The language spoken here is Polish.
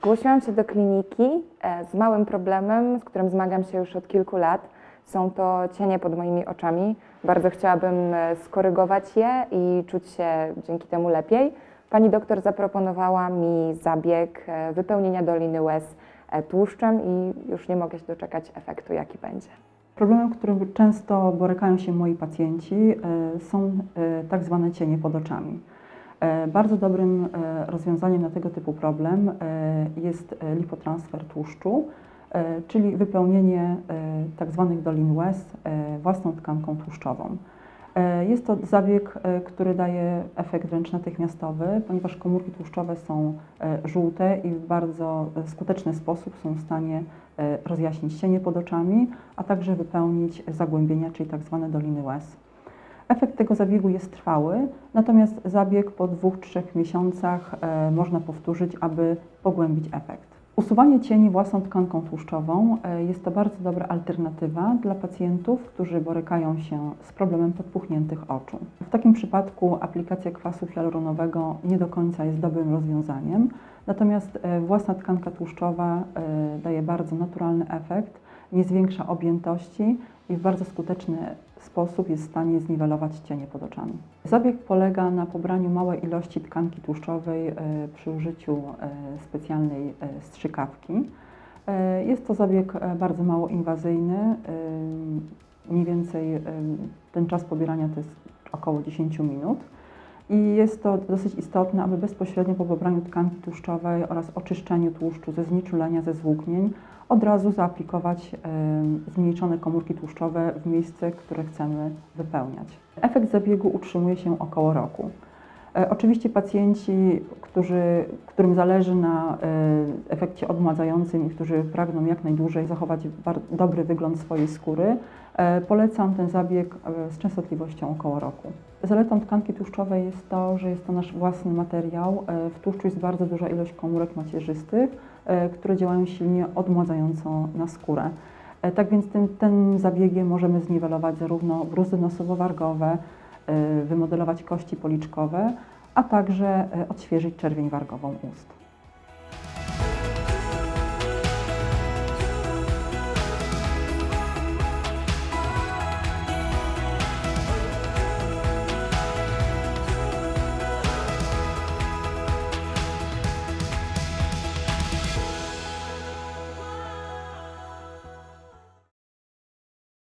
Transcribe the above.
Zgłosiłam się do kliniki e, z małym problemem, z którym zmagam się już od kilku lat. Są to cienie pod moimi oczami. Bardzo chciałabym e, skorygować je i czuć się dzięki temu lepiej. Pani doktor zaproponowała mi zabieg e, wypełnienia doliny łez tłuszczem i już nie mogę się doczekać efektu, jaki będzie. Problemem, którym często borykają się moi pacjenci, są tak zwane cienie pod oczami. E, Bardzo dobrym e, rozwiązaniem na tego typu problem e, jest lipotransfer tłuszczu, czyli wypełnienie e, tak dolin łez własną tkanką tłuszczową. Jest to zabieg, który daje efekt wręcz natychmiastowy, ponieważ komórki tłuszczowe są żółte i w bardzo skuteczny sposób są w stanie rozjaśnić cienie pod oczami, a także wypełnić zagłębienia, czyli tak zwane doliny łez. Efekt tego zabiegu jest trwały, natomiast zabieg po dwóch, trzech miesiącach e, można powtórzyć, aby pogłębić efekt. Usuwanie cieni własną tkanką tłuszczową e, jest to bardzo dobra alternatywa dla pacjentów, którzy borykają się z problemem podpuchniętych oczu. W takim przypadku aplikacja kwasu hialuronowego nie do końca jest dobrym rozwiązaniem, natomiast e, własna tkanka tłuszczowa e, daje bardzo naturalny efekt, nie zwiększa objętości i w bardzo skuteczny sposób jest w stanie zniwelować cienie pod oczami. Zabieg polega na pobraniu małej ilości tkanki tłuszczowej e, przy użyciu specjalnej strzykawki. Jest to zabieg bardzo mało inwazyjny. Mniej więcej ten czas pobierania to jest około 10 minut. I jest to dosyć istotne, aby bezpośrednio po pobraniu tkanki tłuszczowej oraz oczyszczeniu tłuszczu ze znieczulenia, ze zwłóknień, od razu zaaplikować zmniejszone komórki tłuszczowe w miejsce, które chcemy wypełniać. Efekt zabiegu utrzymuje się około roku. E, Oczywiście pacjenci, którzy, którym zależy na e, efekcie odmładzającym i którzy pragną jak najdłużej zachować dobry wygląd swojej skóry, e, polecam ten zabieg z częstotliwością około roku. Zaletą tkanki tłuszczowej jest to, że jest to nasz własny materiał. W tłuszczu jest bardzo duża ilość komórek macierzystych, które działają silnie odmładzająco na skórę. Tak więc tym, tym zabiegiem możemy zniwelować zarówno bruzy nosowo-wargowe, wymodelować kości policzkowe, a także e, odświeżyć czerwień wargową ust.